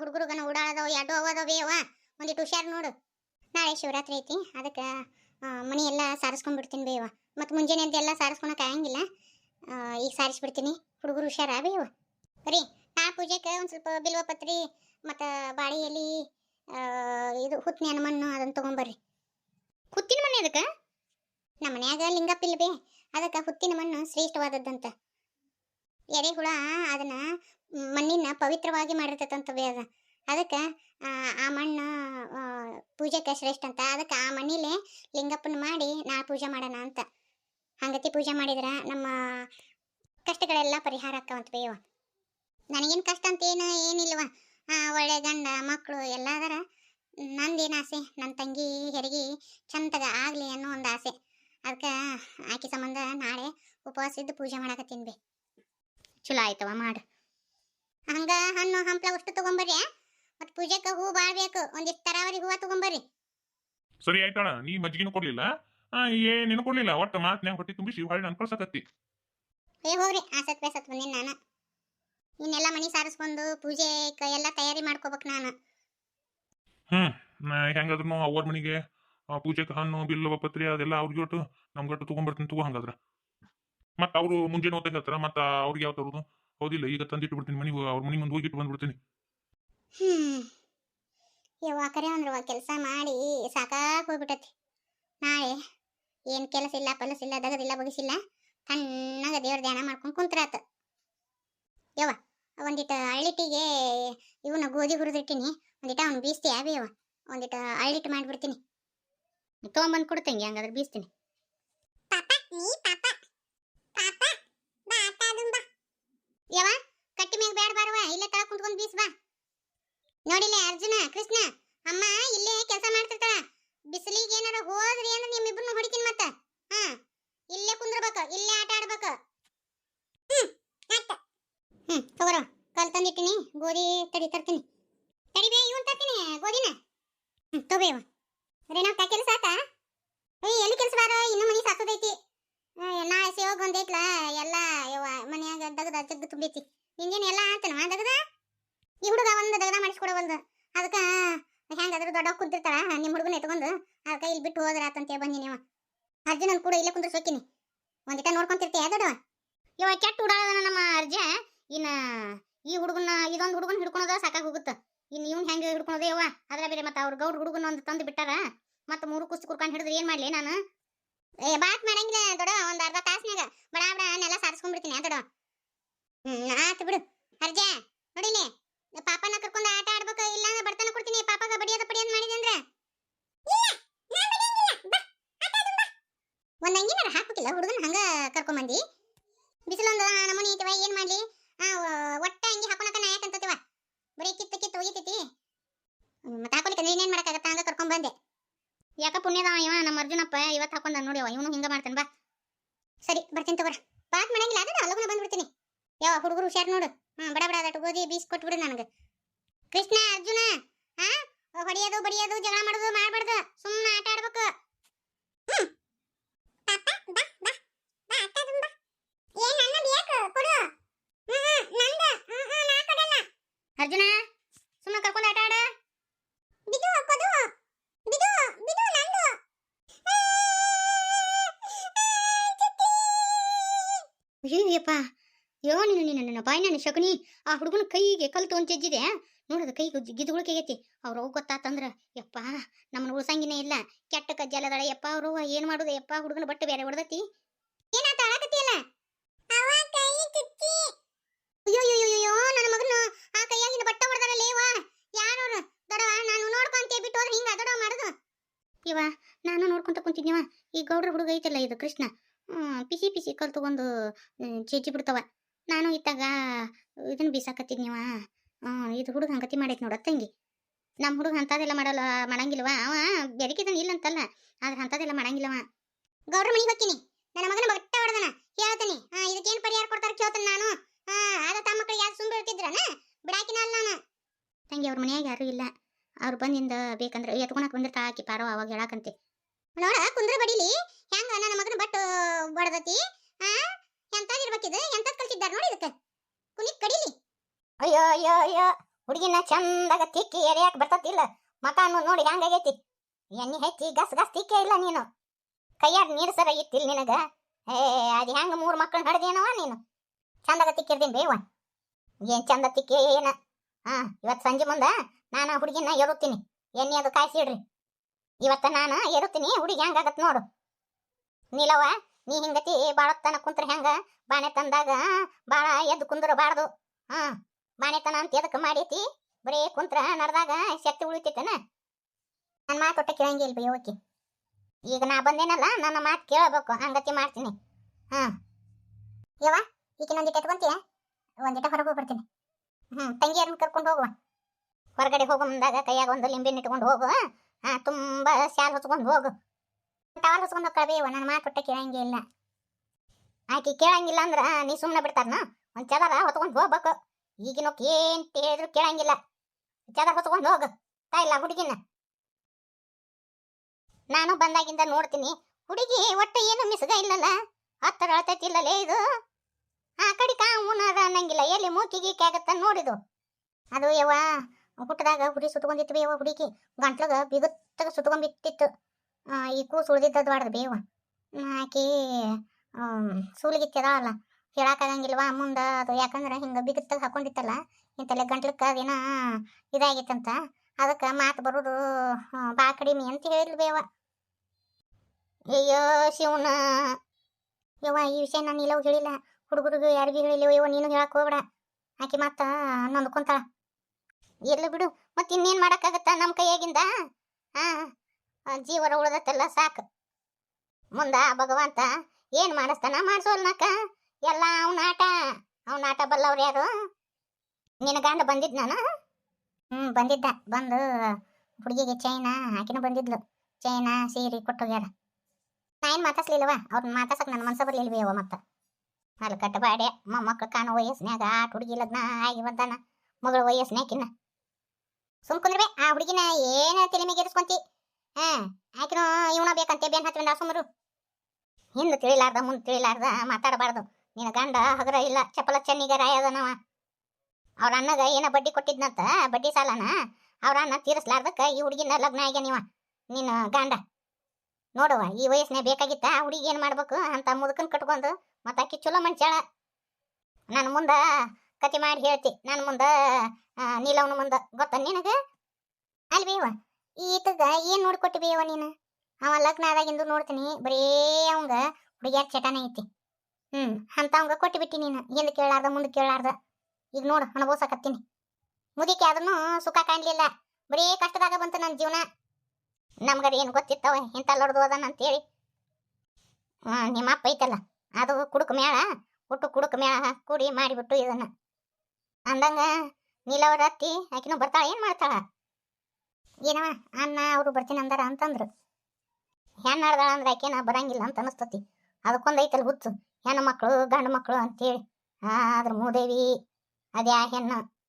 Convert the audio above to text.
ಹುಡುಗರುಗನ ಓಡಾಡದವ, ಎಡ್ಡು ಅವದವೇ ಅವ ಒಂದಿಟ್ಟು ಹುಷಾರು ನೋಡು. ನಾಳೆ ಶಿವರಾತ್ರಿ ಐತಿ, ಅದಕ್ಕೆ ಮನಿ ಎಲ್ಲ ಸಾರಿಸ್ಕೊಂಡ್ಬಿಡ್ತೀನಿ ಬೇವ ಮತ್ತು ಮುಂಜಾನೆ ಎಲ್ಲ ಸಾರಿಸ್ಕೊಳಕ್ಕೆ ಆಗಂಗಿಲ್ಲ. ಈಗ ಸಾರಿಸ್ಬಿಡ್ತೀನಿ. ಹುಡುಗರು ಹುಷಾರ ಬೇವ ರೀ, ನಾ ಪೂಜೆಗೆ ಒಂದು ಸ್ವಲ್ಪ ಬಿಲ್ವ ಪತ್ರಿ, ಮತ್ತು ಬಾಳೆ ಎಲೆ ಇದು ಹುತ್ತಿನ ಮಣ್ಣು ಅದನ್ನ ತೊಗೊಂಬರ್ರಿ. ಹುತ್ತಿನ ಮಣ್ಣು ಅದಕ್ಕೆ ನಮ್ಮ ಮನ್ಯಾಗ ಲಿಂಗಪ್ಪ ಬೇ. ಅದಕ್ಕೆ ಹುತ್ತಿನ ಮಣ್ಣು ಶ್ರೇಷ್ಠವಾದದ್ದಂತ. ಎರೆಹುಳ ಅದನ್ನ ಮಣ್ಣಿನ ಪವಿತ್ರವಾಗಿ ಮಾಡಿರ್ತೈತಂತ ಬೇ ಅದ. ಅದಕ್ಕೆ, ಆ ಮಣ್ಣು ಪೂಜೆಗೆ ಶ್ರೇಷ್ಠ ಅಂತ. ಅದಕ್ಕೆ ಆ ಮಣ್ಣಿಲೆ ಲಿಂಗಪ್ಪನ ಮಾಡಿ ನಾ ಪೂಜೆ ಮಾಡೋಣ ಅಂತ. ಹಂಗತಿ ಪೂಜೆ ಮಾಡಿದ್ರೆ ನಮ್ಮ ಕಷ್ಟಗಳೆಲ್ಲ ಪರಿಹಾರ ಆಕ್ಕವಂತ ಬೇವ ನನಗೇನು ಕಷ್ಟ ಅಂತ ಏನು, ಏನಿಲ್ವ. ಒಳ್ಳೆ ಗಂಡ ಮಕ್ಕಳು ಎಲ್ಲ ಅದರ ನಂದೇನು ಆಸೆ? ನನ್ನ ತಂಗಿ ಹೆರಿಗೆ ಚಂದಗ ಆಗಲಿ ಅನ್ನೋ ಒಂದು ಆಸೆ. ಅದಕ್ಕೆ ಆಕೆ ಸಂಬಂಧ ನಾಳೆ ಉಪವಾಸ ಇದ್ದು ಪೂಜೆ ಮಾಡಕ್ಕೆ ಬಿ. ಚಲೋ ಆಯ್ತವ ಮಾಡು. ಹಂಗ ಹಣ್ಣು ಹಂಪ್ಲ ಅಷ್ಟು ತಗೊಂಬರ್ರಿ ಮತ್ ಪೂಜೆಕ ಹೂ ಬಾಳ ಬೇಕು ಒಂದಿಷ್ಟು ತರಾವರಿ ಹೂವ ತಗೊಂಬರ್ರಿ. ಸರಿ ಆಯ್ತಣ ನೀ ಮಜ್ಜಿಗೆನೂ ಕೊಡ್ಲಿಲ್ಲ? ಆ, ಏನೇನು ಕೊಡ್ಲಿಲ್ಲ? ಒಟ್ಟು ಮಾತ್ನ್ಯಾಗ ಹೊಟ್ಟಿ ತುಂಬಿಸಿ ಹೊಳ್ಳಿ ನನ್ ಕಳ್ಸಕತ್ತಿ. ಏ ಹೋಗ್ರಿ ಆ ಸತ್ವ ಬೇಸತ್ ಬಂದೀನಿ ನಾನು. ಇನ್ನೆಲ್ಲ ಮನಿ ಸಾರಿಸ್ಕೊಂಡು ಪೂಜೆ ಎಲ್ಲ ತಯಾರಿ ಮಾಡ್ಕೋಬೇಕು ನಾನು. ಹ್ಮ್ ಹೆಂಗಾದ್ರು ಅವ್ರ ಮನಿಗೆ ಪೂಜೆ ಪೂಜೆಗೆ ಹಣ್ಣು ಬಿಲ್ಲು ಪತ್ರಿ ಅದೆಲ್ಲ ಅವ್ರಿಗೆ ಒಟ್ಟು ನಮ್ಗಟ್ಟು ತಗೊಂಡ್ಬರ್ತೀನಿ ತಗೋ ಹಂಗಾದ್ರ. ಮತ್ತ ಅವರು ಮುಂಜಾನೆ ಹೊತ್ತಾಗ ಮತ್ತೆ ಮತ್ತ ಅವ್ರಿಗೆ ಯಾವ ತರೋದು? ಹೌದಿಲ್ಲ ಈಗ ತಂದಿಟ್ಟು ಬಿಡ್ತೀನಿ ಮನಿ ಅವ್ರ ಮನಿ ಮುಂದೆ ಹೋಗಿಟ್ಟು ಬಂದ್ಬಿಡ್ತೀನಿ. ಹ್ಮ್. ಯವ್ವ ಕರೆ ಅಂದ್ರವ ಕೆಲಸ ಮಾಡಿ ಸಾಕಾಗಿ ಹೋಗ್ಬಿಟ್ಟತಿ. ನಾಳೆ ಏನು ಕೆಲಸ ಇಲ್ಲ ಪಲಸ ಇಲ್ಲ ದಗದಿಲ್ಲ ಬಗಿಸಿಲ್ಲ ತಣ್ಣಗ ದೇವ್ರ ಧ್ಯಾನ ಮಾಡ್ಕೊಂಡು ಕುಂತ್ರಾತ. ಯವ್ವ ಒಂದಿಟ್ಟು ಅಳ್ಳಿಟ್ಟಿಗೆ ಇವನ್ನ ಗೋಧಿ ಹುರಿದಿಟ್ಟಿನಿ ಒಂದಿಟ ಅವ್ನು ಬೀಸ್ತಿ ಯಾವ್ಯಾವ ಒಂದಿಟ ಅಳ್ಳಿಟ್ಟು ಮಾಡಿಬಿಡ್ತೀನಿ. ತೊಗೊಂಬಂದು ಕೊಡ್ತಂಗೆ ಹಂಗಾದ್ರೆ ಬೀಸ್ತೀನಿ. ಪಾಪ ನೀ ಪಾಪ. ಪಾಪ ಯವ್ವ, ಕಟ್ಟಿ ಮ್ಯಾಗ ಬ್ಯಾಡ ಬಾರವ ಇಲ್ಲೇ ತಳ ಕುಂತ್ಕೊಂಡು ಬೀಸ್ ಬಾ. ನೋಡಿಲ್ಲ ಅರ್ಜುನ, ಕೃಷ್ಣ, ಅಮ್ಮ ಇಲ್ಲೇ ಕೆಲಸ ಮಾಡ್ತಿರ್ತಾಳ. ಬಿಸಿಲಿಗೆ ಏನಾರ ಹೋದ್ರಿ ಅಂದ್ರೆ ನಿಮ್ಮಿಬ್ರನ್ನ ಹೊಡಿತೀನಿ ಮತ್ತ. ಹಾ, ಇಲ್ಲೇ ಕುಂದ್ರಬೇಕು, ಇಲ್ಲೇ ಆಟ ಆಡ್ಬೇಕು. ಹ್ಮ್ ತಗೋರೋ, ಕಲ್ ತಂದಿಟ್ಟಿನಿ, ಗೋಧಿ ತಡಿ ತರ್ತೀನಿ. ತಡಿ ಬೇ, ಇವನ್ ತರ್ತೀನಿ, ಗೋಧಿನ. ಹ್ಮ್ ತಗೋಬೇವ ನಾವು ಕೆಲಸ ಆತ? ಏಯ್ ಎಲ್ಲಿ ಕೆಲಸ ಬಾರ? ಇನ್ನು ಮನಿ ಸಾಕೋದೈತಿ ನಾಳೆ ಸೇವಾಗ ಒಂದೈತ್ಲ? ಎಲ್ಲ, ಯವ್ವ, ಮನ್ಯಾಗ ದಗದ ಜಗ್ಗ ತುಂಬೈತಿ. ನಿಂಗೇನು ಎಲ್ಲ ಆತನ ದಗದ? ಈ ಹುಡುಗ ಒಂದು ದಗದ ಮಾಡಿಸ್ಕೊಡವಲ್ದು ಹೆಂಗ ಹೆಂಗಾದ್ರೂ ದೊಡ್ಡ ಕುಂತಿರ್ತಾಳ ನಿಮ್ಮ ಹುಡುಗನ ಎತ್ಕೊಂಡು ಅದಕ್ಕೆ ಇಲ್ಲಿ ಬಿಟ್ಟು ಹೋದ್ರ ಆತಂತ ಬಂದಿನಿ ಅವ ಅರ್ಜುನನ್ ಕೂಡ ಇಲ್ಲೇ ಕುಂದ್ರ ಸೋಕಿನಿ ಒಂದಿಟ ನೋಡ್ಕೊಂತಿರ್ತೀಯ ದೊಡ್ಡವ ಇವ ಕೆಟ್ಟ ಉಡಾಳದನ ನಮ್ಮ ಅರ್ಜ. ಇನ್ನ ಈ ಹುಡುಗನ ಇದೊಂದು ಹುಡುಗನ ಹಿಡ್ಕೊಳೋದ ಸಾಕಾಗಿ ಹೋಗುತ್ತೆ. ಇನ್ನು ಇವ್ನು ಹೆಂಗೆ ಹಿಡ್ಕೊಳೋದೇ ಯವ್ವ? ಅದ್ರ ಬೇರೆ ಮತ್ತೆ ಅವ್ರ ಗೌಡ್ ಹುಡುಗನ ಒಂದು ತಂದು ಬಿಟ್ಟಾರ. ಮತ್ತೆ ಮೂರು ಕುಸ್ತು ಕುರ್ಕೊಂಡು ಹಿಡಿದ್ರೆ ಏನು ಮಾಡಲಿ ನಾನು? ಏ, ಬಾತ್ ಮಾಡಂಗಿಲ್ಲ ದೊಡ್ಡ ಒಂದ್ ಅರ್ಧ ತಾಸ್ನ್ಯಾಗ ಬಡ ಬಡ ನೆಲ ಸಾರಿಸ್ಕೊಂಡ್ಬಿಡ್ತೀನಿ ಆ ದೊಡ್ಡ ಹ್ಮ್, ಆತು ಬಿಡು. ಅರ್ಜ ನೋಡಿಲಿ ಪಾಪನ ಕರ್ಕೊಂಡು ಆಟ ಆಡ್ಬೇಕು ಇಲ್ಲ ಅಂದ್ರೆ ಬಡತನ ಕೊಡ್ತೀನಿ. ಪಾಪಗ ಬಡಿಯೋದ ಪಡಿಯೋದ್ ಮಾಡಿದೆ ಅಂದ್ರೆ. ಒಂದ್ ಅಂಗಿನಾರ ಹಾಕ್ಬೇಕಿಲ್ಲ, ಹುಡುಗನ ಹಂಗ ಕರ್ಕೊಂಬಂದಿ. ಬಿಸಿಲೊಂದು ನಮೂನಿ ಐತಿವ ಏನ್ ಮಾಡ್ಲಿ? ಆ ಒಟ್ಟ ಅಂಗಿ ಹಾಕೊಳಕ ನಾ ಯಾಕಂತತಿವ ಬರೀ ಕಿತ್ತ ಕಿತ್ತ ಒಗಿತೈತಿ ಮತ್ತೆ ಹಾಕೊಲಿಕ್ಕೆ ನೀನೇನ್ ಮಾಡಕ್ಕಾಗತ್ತ? ಹಂಗ ಕರ್ಕೊಂಡ್ ಬಂದೆ ಯಾಕ ಪುಣ್ಯದ ಇವ ನಮ್ಮ ಅರ್ಜುನಪ್ಪ ಇವತ್ತು ಹಾಕೊಂಡ ನೋಡಿ ಇವನು ಹಿಂಗ ಮಾಡ್ತಾನೆ, ಬಾ. ಸರಿ, ಬರ್ತೀನಿ ತಗೋರ. ಬಾತ್ ಮಾಡಂಗಿಲ್ಲ ಅದ ಲಗುನ ಬಂದ್ಬಿಡ್ತೀನಿ. ಯಾವ ಹುಡುಗರು ಹುಷಾರ್ ನೋಡು. ಹ್ಮ್, ಬಡ ಬಡ ಅದಟ್ಟು ಗೋಧಿ ಬೀಸ್ ಕೊಟ್ಬಿಡು ನನಗೆ. ಕೃಷ್ಣ, ಅರ್ಜುನ ಹಾ ಹೊಡಿಯೋದು, ಬಡಿಯೋದು, ಜಗಳ ಮಾಡೋದು, ಮಾಡ್ಬಾರ್ದು. ಸುಮ್ಮನೆ ಆಟ ಆಡ್ಬೇಕು. ಹ್ಮ್. ಅಯ್ಯಪ್ಪ ಯೋ, ನೀನು ನೀನು ನನ್ನ ಬಾಯಿ ನನ್ನ ಶಕುನಿ. ಆ ಹುಡುಗನ ಕೈಗೆ ಕಲ್ ತೊಗೊಂಡ್ ಜಜ್ಜಿದೆ. ಕೈಗೆ ಕೈ ಗಿದ್ಗಳು ಕೈಗೈತಿ ಅವ್ರ ಗೊತ್ತಾತಂದ್ರ, ಯಪ್ಪ, ನಮ್ಮನ್ನ ಉಳ್ಸಂಗಿನೇ ಇಲ್ಲ. ಕೆಟ್ಟ ಕಜ್ಜಾಲದಾಳ ಯಪ್ಪ, ಅವರು ಏನು ಮಾಡೋದು? ಯಪ್ಪ, ಹುಡುಗನ ಬಟ್ಟೆ ಬೇರೆ ಹೊಡೆದತಿ. ಏನಾತ ಅಳಕತ್ತಿಯಲ್ಲ ಅಯ್ಯೋ ಅಯ್ಯೋ ಅಯ್ಯೋ ನನ್ನ ಮಗನ ಆ ಕೈಯಾಗಿನ ಬಟ್ಟೆ ಹೊಡೆದಾರ ಲೇವಾ ಯಾರವ್ರು? ದೊಡವ ನಾನು ನೋಡ್ಕೊಂತೆ ಬಿಟ್ಟು ಹೋದ್ರೆ ಹಿಂಗ ದೊಡವ ಮಾಡುದು. ಇವ, ನಾನು ನೋಡ್ಕೊಂತ ಕುಂತಿದ್ನಿವ ಈ ಗೌಡ್ರ ಹುಡುಗ ಐತಲ್ಲ ಇದು ಕೃಷ್ಣ. ಪಿಸಿ ಪಿಸಿ ಕಲ್ ತಗೊಂಡು ಜಜ್ಜಿ ಬಿಡ್ತವ. ನಾನು ಇತ್ತಾಗ ಇದನ್ನ ಬೀಸಾಕತ್ತಿದ್ನಿವ ಇದು ಹುಡುಗ ಹಂಗತಿ ಮಾಡೈತಿ ನೋಡ ತಂಗಿ. ನಮ್ಮ ಹುಡುಗ ಅಂಥದ್ದೆಲ್ಲ ಮಾಡಲ್ಲ, ಮಾಡಂಗಿಲ್ವ? ಅವ ಬೆರಕಿದನ್ ಇಲ್ಲ ಅಂತಲ್ಲ ಆದ್ರೆ ಅಂಥದ್ದೆಲ್ಲ ಮಾಡಂಗಿಲ್ಲವ. ಗೌಡ್ರ ಮನೆಗೆ ಹೋಗ್ತೀನಿ. ನನ್ನ ಮಗನ ಬಟ್ಟ ಹೊಡೆದನ ಹೇಳ್ತೀನಿ ಇದಕ್ಕೇನು ಪರಿಹಾರ ಕೊಡ್ತಾರ ಕೇಳ್ತೀನಿ ನಾನು. ಆದ ತಮ್ಮ ಮಕ್ಕಳಿಗೆ ಯಾರು ಸುಮ್ಮನೆ ಇರ್ತಿದ್ರನ? ಬಿಡಾಕಿನ ಅಲ್ಲ ನಾನು. ತಂಗಿ ಅವ್ರ ಮನ್ಯಾಗ ಯಾರು ಇಲ್ಲ. ಅವ್ರು ಬಂದಿಂದ ಬೇಕಂದ್ರೆ ಎತ್ಕೊಳಕ್ ಬಂದಿರ್ತಾ, ಆಕಿ ಪಾರೋ ಅವಾಗ ಹೇಳಾಕಂತೆ. ನೋಡ, ಕುಂದ್ರ ಬಡಿಲಿ. ಹೆಂಗ ನನ್ನ ಮಗನ ಬಟ್ಟು ಬಡದತಿ ಆ? ಎಂತದಿರ್ಬೇಕಿದು ಎಂತದ್ ಕಲ್ಸಿದ್ದಾರ ನೋಡಿ ಇದಕ್ಕೆ? ಕುನಿ ಕಡಿಲಿ? ಅಯ್ಯೋ ಅಯ್ಯೋ ಅಯ್ಯೋ, ಹುಡುಗಿನ ಚಂದಾಗ ತಿಕ್ಕಿ ಎರಿಯಾಕ ಬರ್ತತಿಲ್ಲ. ಮಕ ಅನ್ನೋದು ನೋಡಿ ಹೆಂಗಾಗೈತಿ ಎಣ್ಣೆ ಹೆಚ್ಚಿ ಗಸ್ ಗಸ್ ತಿಕ್ಕೇ ಇಲ್ಲ ನೀನು. ಕೈಯಾಗ ನೀರು ಸರ ಇತ್ತಿಲ್ಲ ನಿನಗ? ಏ, ಅದು ಹೆಂಗ ಮೂರು ಮಕ್ಕಳು ನಡೆದೇನವ ನೀನು? ಚಂದಾಗ ತಿಕ್ಕಿರ್ತೀನಿ ಬೇವ ಏನ್ ಚಂದ ತಿಕ್ಕಿ ಏನ? ಹಾ, ಇವತ್ತು ಸಂಜೆ ಮುಂದ ನಾನು ಹುಡುಗಿನ ಎರುತ್ತೀನಿ. ಎಣ್ಣೆ ಅದು ಕಾಯಿಸಿಡ್ರಿ. ಇವತ್ತ ನಾನು ಎರುತ್ತೀನಿ. ಹುಡುಗಿ ಹೆಂಗಾಗತ್ ನೋಡು. ನೀಲವ್ವ, ನೀ ಹಿಂಗತಿ ಬಾಳತ್ತನ ಕುಂತ್ರ ಹೆಂಗ? ಬಾಣೆ ತಂದಾಗ ಬಾಳ ಎದ್ದು ಕುಂದ್ರಬಾರ್ದು. ಹಾ ಬಾಣೆತನ ಅಂತ ಎದಕ್ಕೆ ಮಾಡೈತಿ? ಬರೀ ಕುಂತ್ರ ನಡ್ದಾಗ ಶಕ್ತಿ ಉಳಿತೈತನ? ನನ್ನ ಮಾತು ಒಟ್ಟ ಕೇಳಂಗಿಲ್ಲ ಓಕೆ. ಈಗ ನಾ ಬಂದೇನಲ್ಲ, ನನ್ನ ಮಾತು ಕೇಳಬೇಕು, ಹಂಗತಿ ಮಾಡ್ತೀನಿ. ಹಾ. ಯವ್ವ ಈಗ ಒಂದಿಟ್ಟು ಎತ್ಕೊಂತೀಯ? ಒಂದಿಟ ಹೊರಗೆ ಹೋಗ್ಬಿಡ್ತೀನಿ ಹ್ಞೂ ತಂಗಿಯರನ್ನ ಕರ್ಕೊಂಡು ಹೋಗುವ. ಹೊರಗಡೆ ಹೋಗೋ ಮುಂದಾಗ ಕೈಯಾಗ ಒಂದು ಲಿಂಬಿನ ಇಟ್ಕೊಂಡು ಹೋಗು, ಹಾ. ತುಂಬಾ ಶಾಲ್ ಹೊಚ್ಕೊಂಡು ಹೋಗು. ಟವಲ್ ಹೊಚ್ಕೊಂಡು ಹೋಗ್ಕಬೇವ ನನ್ನ ಮಾತು ಕೊಟ್ಟ ಕೇಳಂಗೆ ಇಲ್ಲ. ಆಕಿ ಕೇಳಂಗಿಲ್ಲ ಅಂದ್ರ ನೀ ಸುಮ್ಮನೆ ಬಿಡ್ತಾರನ? ಒಂದ್ ಚದರ ಹೊತ್ಕೊಂಡು ಹೋಗ್ಬೇಕು ಈಗಿನ ಏನ್ ಹೇಳಿದ್ರು ಕೇಳಂಗಿಲ್ಲ. ಚದರ ಹೊತ್ಕೊಂಡು ಹೋಗು. ತಾಯಿಲ್ಲ ಹುಡುಗಿನ. ನಾನು ಬಂದಾಗಿಂದ ನೋಡ್ತೀನಿ ಹುಡುಗಿ ಒಟ್ಟು ಏನು ಮಿಸ್ಗ ಇಲ್ಲಲ್ಲ? ಹತ್ತರ ಅಳತೈತಿಲ್ಲಲೇ ಇದು? ಆ ಕಡೆ ಕಾವುನದ ಅನ್ನಂಗಿಲ್ಲ. ಎಲ್ಲಿ ಮೂಕಿಗೆ ಕ್ಯಾಗತ್ತ ನೋಡಿದು. ಅದು ಯವ್ವ ಹುಟ್ಟದಾಗ ಹುಡಿ ಸುತ್ಕೊಂಡಿತ್ತು ಯವ್ವ ಹುಡುಗಿ. ಗಂಟ್ಲಗ ಬಿಗುತ್ತಾಗ ಸುತ್ಕೊಂಡ್ಬಿಟ್ಟಿತ್ತು ಆ, ಈ ಕೂಸು ಉಳಿದಿದ್ದದ್ದು ಬಾಡ್ದು ಬೇವ. ಆಕಿ ಸೂಲಿಗಿತ್ತದಲ್ಲ ಹೇಳಕ್ಕಾಗಂಗಿಲ್ವಾ ಮುಂದೆ ಅದು? ಯಾಕಂದ್ರೆ ಹಿಂಗೆ ಬಿಗುತ್ತಾಗ ಹಾಕೊಂಡಿತ್ತಲ್ಲ, ಇಂತಲ್ಲೇ ಗಂಟ್ಲಕ್ಕೆ ಅದೇನ ಇದಾಗಿತ್ತಂತ, ಅದಕ್ಕೆ ಮಾತು ಬರೋದು ಭಾಳ ಕಡಿಮೆ ಅಂತ ಹೇಳಿದ್ಲು ಬೇವ. ಅಯ್ಯೋ ಶಿವನ ಯವ್ವ, ಈ ವಿಷಯ ನಾನು ಇಲ್ಲವ್ ಹೇಳಿಲ್ಲ. ಹುಡುಗರಿಗೂ ಯಾರಿಗೂ ಹೇಳಿಲ್ಲ ಯವ್ವ, ನೀನು ಹೇಳಕ್ಕೆ ಹೋಗ್ಬೇಡ. ಆಕೆ ಮತ್ತೆ ನೊಂದ್ಕೊಂತಾಳ. ಇರ್ಲಿ ಬಿಡು, ಮತ್ತೆ ಇನ್ನೇನು ಮಾಡೋಕ್ಕಾಗತ್ತ ನಮ್ಮ ಕೈಯಾಗಿಂದ? ಹಾಂ ಜೀವನ ಉಳ್ದತ್ತಲ್ಲ ಸಾಕು. ಮುಂದ ಭಗವಂತ ಏನ್ ಮಾಡಿಸ್ತಾನ? ಮಾಡಿಸೋಲ್ನಕ್ಕ. ಎಲ್ಲ ಅವನ ಆಟ. ಅವನ ಆಟ ಬಲ್ಲವ್ರು ಯಾರು? ನಿನ್ನ ಗಂಡ ಬಂದಿದ್ ನಾನು ಹ್ಮ್, ಬಂದಿದ್ದ. ಬಂದು ಹುಡುಗಿಗೆ ಚೈನ ಆಕಿನೂ ಬಂದಿದ್ಲು. ಚೈನ, ಸೀರೆ ಕೊಟ್ಟೋಗ್ಯಾರ ನಾ ಏನು ಮಾತಾಡ್ಸ್ಲಿಲ್ಲವ? ಅವ್ರನ್ನ ಮಾತಾಡ್ಸಕ್ ನನ್ನ ಮನ್ಸ ಬರ್ಲಿಲ್ವಿ ಅವ ಮತ್ತ? ಅಲ್ಲಿ ಕಟ್ಟ ಬಾಡೆ ಮೊಮ್ಮಕ್ಳು ಕಾಣೋ ವಯಸ್ಸಿನಾಗ ಆಟ ಹುಡುಗಿ ಲಗ್ನ ಆಗಿ ಬಂದಾನ. ಮಗಳ ಸುಮ್ ಕುಂದ್ರಬೇ ಆ ಹುಡುಗಿನ ಏನ ತಲೆ ಮೇಲೆ ಗೆರಿಸ್ಕೊಂತಿ ಹಾ ಆಕಿನೂ ಇವನ ಬೇಕಂತೆ ಬೇನ್ ಹತ್ಕೊಂಡ ಸುಮರು. ಹಿಂದೆ ತಿಳಿಲಾರ್ದ, ಮುಂದೆ ತಿಳಿಲಾರ್ದ ಮಾತಾಡಬಾರ್ದು. ನಿನ್ನ ಗಂಡ ಹಗರ ಇಲ್ಲ ಚಪಲ ಚೆನ್ನಿಗೆ ರಾಯದನವ ಅವ್ರ ಅಣ್ಣಗ ಏನ ಬಡ್ಡಿ ಕೊಟ್ಟಿದ್ನಂತ, ಬಡ್ಡಿ ಸಾಲನ ಅವ್ರ ಅಣ್ಣ ತೀರಿಸ್ಲಾರ್ದಕ್ಕ ಈ ಹುಡುಗಿನ ಲಗ್ನ ಆಗ್ಯ ನೀವ ನಿನ್ನ ಗಂಡ. ನೋಡುವ, ಈ ವಯಸ್ಸಿನಾಗ ಬೇಕಾಗಿತ್ತ ಆ ಹುಡುಗಿ ಏನ್ ಮಾಡ್ಬೇಕು ಅಂತ ಮುದುಕನ್ ಕಟ್ಕೊಂಡು ಮತ್ತ ಆಕಿ ಚಲೋ ಮನುಷ್ಯಾಳ ನನ್ನ ಮುಂದ ಕತಿ ಮಾಡಿ ಹೇಳ್ತಿ ನನ್ನ ಮುಂದ ನೀಲವನ ಮುಂದ. ಗೊತ್ತ ನಿನಗ? ಅಲ್ವೇವ ಈತಗ ಏನ್ ನೋಡ್ಕೊಟ್ಟಿ ಬೇವ ನೀನು? ಅವ ಲಗ್ನ ಆದಾಗಿಂದು ನೋಡ್ತೀನಿ, ಬರೇ ಅವಂಗ ಹುಡುಗಿಯಾರ ಚಟನ ಐತಿ. ಹ್ಮ್ ಅಂತ ಅವಂಗ ಕೊಟ್ಟಿಬಿಟ್ಟಿ ನೀನು. ಹಿಂದೆ ಕೇಳಾರ್ದ, ಮುಂದೆ ಕೇಳಾರ್ದ? ಈಗ ನೋಡು, ಅನುಭವಿಸಕತ್ತೀನಿ. ಮುದಿಕೆ ಅದನ್ನು ಸುಖ ಕಾಣ್ಲಿಲ್ಲ. ಬರೀ ಕಷ್ಟದಾಗ ಬಂತು ನನ್ನ ಜೀವನ. ನಮ್ಗದ ಏನು ಗೊತ್ತಿತ್ತವ, ಇಂಥ ಲಡ್ದು ಅದಾನ ಅಂತೇಳಿ. ನಿಮ್ಮ ಅಪ್ಪ ಐತಲ್ಲ, ಅದು ಕುಡುಕ ಮೇಳ ಹುಟ್ಟು ಕುಡುಕ ಮೇಳ ಕೂಡಿ ಮಾಡಿಬಿಟ್ಟು ಇದನ್ನ. ಅಂದಂಗ ನೀಲವರ ಅತ್ತಿ ಆಕಿನೂ ಬರ್ತಾಳ, ಏನ್ ಮಾಡ್ತಾಳ? ಏನವ? ಅನ್ನ ಅವರು ಬರ್ತೀನಿ ಅಂದಾರ ಅಂತಂದ್ರು. ಹೆಣ್ಣು ಹಡ್ದಾಳ ಅಂದ್ರೆ ಆಕೆನ ಬರಂಗಿಲ್ಲ ಅಂತ ಅನಿಸ್ತತಿ. ಅದಕ್ಕೊಂದು ಐತಲ್ ಹುಚ್ಚು. ಹೆಣ್ಣು ಮಕ್ಕಳು ಗಂಡು ಮಕ್ಕಳು ಅಂತೇಳಿ. ಆ ಅದ್ರ ಮೂದೇವಿ, ಅದ್ಯಾ ಹೆಣ್ಣು.